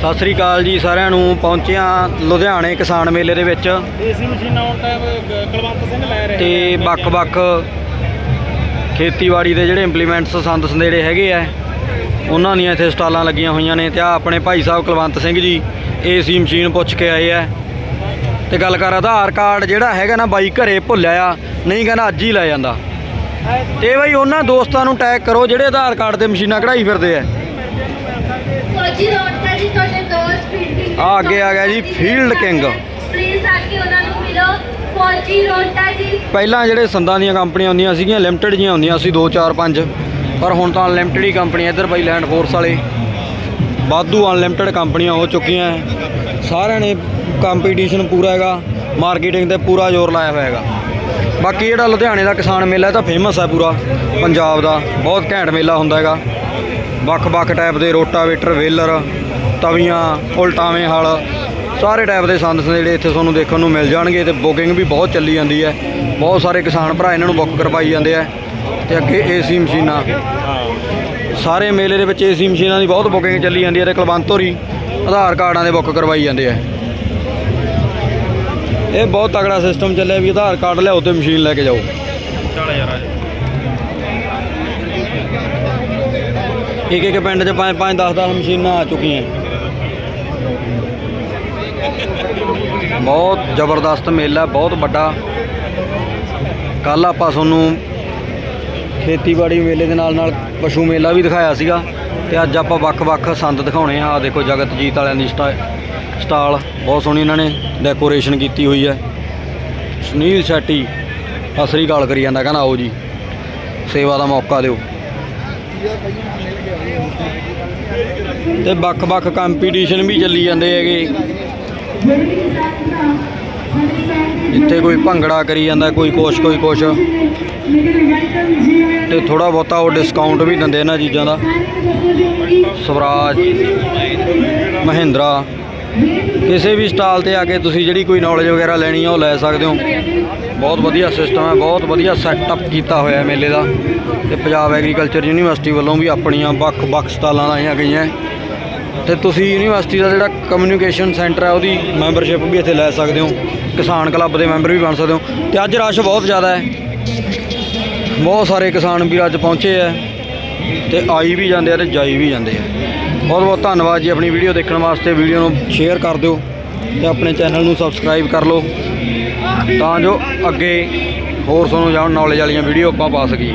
ਸਤਿ ਸ੍ਰੀ ਅਕਾਲ ਜੀ ਸਾਰਿਆਂ ਨੂੰ ਪਹੁੰਚਿਆ ਲੁਧਿਆਣੇ ਕਿਸਾਨ ਮੇਲੇ ਦੇ ਵਿੱਚ। ਏਸੀ ਮਸ਼ੀਨਾਂ ਆਉਣ ਟਾਈਮ ਕੁਲਵੰਤ ਸਿੰਘ ਲੈ ਰਹੇ ਤੇ ਵੱਖ-ਵੱਖ ਖੇਤੀਬਾੜੀ ਦੇ ਜਿਹੜੇ ਇੰਪਲੀਮੈਂਟਸ ਸੰਦ ਸੰਦੇੜੇ ਹੈਗੇ ਆ ਉਹਨਾਂ ਦੀਆਂ ਇੱਥੇ ਸਟਾਲਾਂ ਲੱਗੀਆਂ ਹੋਈਆਂ ਨੇ ਤੇ ਆ ਆਪਣੇ ਭਾਈ ਸਾਹਿਬ ਕੁਲਵੰਤ ਸਿੰਘ ਜੀ ਏਸੀ ਮਸ਼ੀਨ ਪੁੱਛ ਕੇ ਆਏ ਆ। ਤੇ ਗੱਲ ਕਰ ਆਧਾਰ ਕਾਰਡ ਜਿਹੜਾ ਹੈਗਾ ਨਾ ਬਾਈ ਘਰੇ ਭੁੱਲਿਆ ਆ ਨਹੀਂ ਕਹਿੰਦਾ ਅੱਜ ਹੀ ਲੈ ਜਾਂਦਾ। ਤੇ ਬਈ ਉਹਨਾਂ ਦੋਸਤਾਂ ਨੂੰ ਟੈਗ ਕਰੋ ਜਿਹੜੇ ਆਧਾਰ ਕਾਰਡ ਤੇ ਮਸ਼ੀਨਾਂ ਕਢਾਈ ਫਿਰਦੇ ਆ। ਫੌਜੀ ਰੋਡ ਆ ਅੱਗੇ ਆ ਗਿਆ ਜੀ ਫੀਲਡ ਕਿੰਗ ਪਲੀਜ਼ ਆ ਕੇ ਉਹਨਾਂ ਨੂੰ ਮਿਲੋ ਫੌਜੀ ਰੋਡ ਜੀ ਪਹਿਲਾਂ ਜਿਹੜੇ ਸੰਦਾਂ ਦੀਆਂ ਕੰਪਨੀਆਂ ਹੁੰਦੀਆਂ ਸੀਗੀਆਂ ਲਿਮਟਿਡ ਜੀਆਂ ਹੁੰਦੀਆਂ ਸੀ 2 4 5 ਪਰ ਹੁਣ ਤਾਂ ਅਨਲਿਮਟਿਡ ਹੀ ਕੰਪਨੀ ਇੱਧਰ ਬਾਈ ਲੈਂਡ ਫੋਰਸ ਵਾਲੇ। ਵਾਧੂ ਅਨਲਿਮਟਿਡ ਕੰਪਨੀਆਂ ਹੋ ਚੁੱਕੀਆਂ। ਸਾਰਿਆਂ ਨੇ ਕੰਪੀਟੀਸ਼ਨ ਪੂਰਾ ਹੈਗਾ ਮਾਰਕੀਟਿੰਗ ਤੇ ਪੂਰਾ ਜ਼ੋਰ ਲਾਇਆ ਹੋਇਆ ਹੈਗਾ। ਬਾਕੀ ਜਿਹੜਾ ਲੁਧਿਆਣੇ ਦਾ ਕਿਸਾਨ ਮੇਲਾ ਇਹ ਤਾਂ ਫੇਮਸ ਹੈ ਪੂਰਾ, ਪੰਜਾਬ ਦਾ। ਬਹੁਤ ਘੈਂਟ ਮੇਲਾ ਹੁੰਦਾ ਹੈਗਾ। ਵੱਖ-ਵੱਖ ਟਾਈਪ ਦੇ ਰੋਟਾਵੇਟਰ, ਵੇਲਰ ਤਵੀਆਂ ਉਲਟਾਵੇਂ ਹਲ ਸਾਰੇ ਟਾਈਪ ਦੇ ਸੰਦ ਜਿਹੜੇ ਇੱਥੇ ਤੁਹਾਨੂੰ ਦੇਖਣ ਨੂੰ ਮਿਲ ਜਾਣਗੇ ਤੇ ਬੁਕਿੰਗ ਵੀ ਬਹੁਤ ਚੱਲੀ ਜਾਂਦੀ ਹੈ। ਬਹੁਤ ਸਾਰੇ ਕਿਸਾਨ ਭਰਾ ਇਹਨਾਂ ਨੂੰ ਬੁੱਕ ਕਰਵਾਈ ਜਾਂਦੇ ਆ ਤੇ ਅੱਗੇ ਏਸੀ ਮਸ਼ੀਨਾਂ। ਸਾਰੇ ਮੇਲੇ ਦੇ ਵਿੱਚ ਏਸੀ ਮਸ਼ੀਨਾਂ ਦੀ ਬਹੁਤ ਬੁਕਿੰਗ ਚੱਲੀ ਜਾਂਦੀ ਹੈ ਤੇ ਕੁਲਵੰਤ ਹੋਰੀ ਆਧਾਰ ਕਾਰਡਾਂ ਦੇ ਬੁੱਕ ਕਰਵਾਈ ਜਾਂਦੇ ਆ। ਇਹ ਬਹੁਤ ਤਗੜਾ ਸਿਸਟਮ ਚੱਲਿਆ ਵੀ ਆਧਾਰ ਕਾਰਡ ਲਿਆਓ ਤੇ ਮਸ਼ੀਨ ਲੈ ਕੇ ਜਾਓ। ਚੱਲ ਯਾਰ ਇੱਕ ਇੱਕ ਪਿੰਡ 'ਚ ਪੰਜ ਪੰਜ 10 10 ਮਸ਼ੀਨਾਂ ਆ ਚੁੱਕੀਆਂ। ਬਹੁਤ ਜ਼ਬਰਦਸਤ ਮੇਲਾ, ਬਹੁਤ ਵੱਡਾ। ਕੱਲ ਆਪਾਂ ਤੁਹਾਨੂੰ ਖੇਤੀਬਾੜੀ ਮੇਲੇ ਦੇ ਨਾਲ ਨਾਲ ਪਸ਼ੂ ਮੇਲਾ ਵੀ ਦਿਖਾਇਆ ਸੀਗਾ ਤੇ ਅੱਜ ਆਪਾਂ ਵੱਖ-ਵੱਖ ਸੰਦ ਦਿਖਾਉਣੇ ਆ। ਆ ਦੇਖੋ ਜਗਤਜੀਤ ਵਾਲਿਆਂ ਦੀ ਸਟਾ- ਸਟਾਲ, ਬਹੁਤ ਸੋਹਣੀ ਇਹਨਾਂ ਨੇ ਡੈਕੋਰੇਸ਼ਨ ਕੀਤੀ ਹੋਈ ਹੈ। ਸੁਨੀਲ ਸ਼ੈਟੀ, ਸਤਿ ਗਾਲ ਕਰੀ ਜਾਂਦਾ, ਕਹਿੰਦਾ ਆਓ ਜੀ, ਸੇਵਾ ਦਾ ਮੌਕਾ ਦਿਓ। ਤੇ ਵੱਖ-ਵੱਖ ਕੰਪੀਟੀਸ਼ਨ ਵੀ ਚੱਲੀ ਜਾਂਦੇ ਹੈਗੇ। ਜਿੱਥੇ ਕੋਈ ਭੰਗੜਾ ਕਰੀ ਜਾਂਦਾ ਕੋਈ ਕੁਛ ਕੋਈ ਕੁਛ। ਤੇ ਥੋੜਾ ਬਹੁਤਾ ਉਹ ਡਿਸਕਾਊਂਟ ਵੀ ਦਿੰਦੇ ਇਹਨਾਂ ਚੀਜ਼ਾਂ ਦਾ। ਸਵਰਾਜ ਮਹਿੰਦਰਾ ਕਿਸੇ ਵੀ ਸਟਾਲ ਤੇ ਆ ਕੇ ਤੁਸੀਂ ਜਿਹੜੀ ਕੋਈ ਨੌਲੇਜ ਵਗੈਰਾ ਲੈਣੀ ਆ ਉਹ ਲੈ ਸਕਦੇ ਹੋ। ਬਹੁਤ ਵਧੀਆ ਸਿਸਟਮ ਹੈ ਬਹੁਤ ਵਧੀਆ ਸੈਟਅਪ ਕੀਤਾ ਹੋਇਆ ਮੇਲੇ ਦਾ। ਤੇ ਪੰਜਾਬ ਐਗਰੀਕਲਚਰ ਯੂਨੀਵਰਸਿਟੀ ਵੱਲੋਂ ਵੀ ਆਪਣੀਆਂ ਵੱਖ-ਵੱਖ ਸਟਾਲਾਂ ਲਾਈਆਂ ਗਈਆਂ। ਤੇ ਤੁਸੀਂ ਯੂਨੀਵਰਸਿਟੀ ਦਾ ਜਿਹੜਾ ਕਮਿਊਨੀਕੇਸ਼ਨ ਸੈਂਟਰ ਹੈ ਉਹਦੀ ਮੈਂਬਰਸ਼ਿਪ ਵੀ ਇੱਥੇ ਲੈ ਸਕਦੇ ਹੋ। ਕਿਸਾਨ ਕਲੱਬ ਦੇ ਮੈਂਬਰ ਵੀ ਬਣ ਸਕਦੇ ਹੋ। ਤੇ ਅੱਜ ਰਸ਼ ਬਹੁਤ ਜ਼ਿਆਦਾ ਹੈ। ਬਹੁਤ ਸਾਰੇ ਕਿਸਾਨ ਵੀਰ ਅੱਜ ਪਹੁੰਚੇ ਹੈ ਤੇ ਆਈ ਵੀ ਜਾਂਦੇ ਆ ਤੇ ਜਾਈ ਵੀ ਜਾਂਦੇ ਆ। ਬਹੁਤ ਬਹੁਤ ਧੰਨਵਾਦ ਜੀ ਆਪਣੀ ਵੀਡੀਓ ਦੇਖਣ ਵਾਸਤੇ। ਵੀਡੀਓ ਨੂੰ ਸ਼ੇਅਰ ਕਰ ਦਿਓ ਤੇ ਆਪਣੇ ਚੈਨਲ ਨੂੰ ਸਬਸਕ੍ਰਾਈਬ ਕਰ ਲਓ। ਤਾਂ ਜੋ ਅੱਗੇ ਹੋਰ ਤੁਹਾਨੂੰ ਜਾਣ ਨੌਲੇਜ ਵਾਲੀਆਂ ਵੀਡੀਓ ਆਪਾਂ ਪਾ ਸਕੀਏ।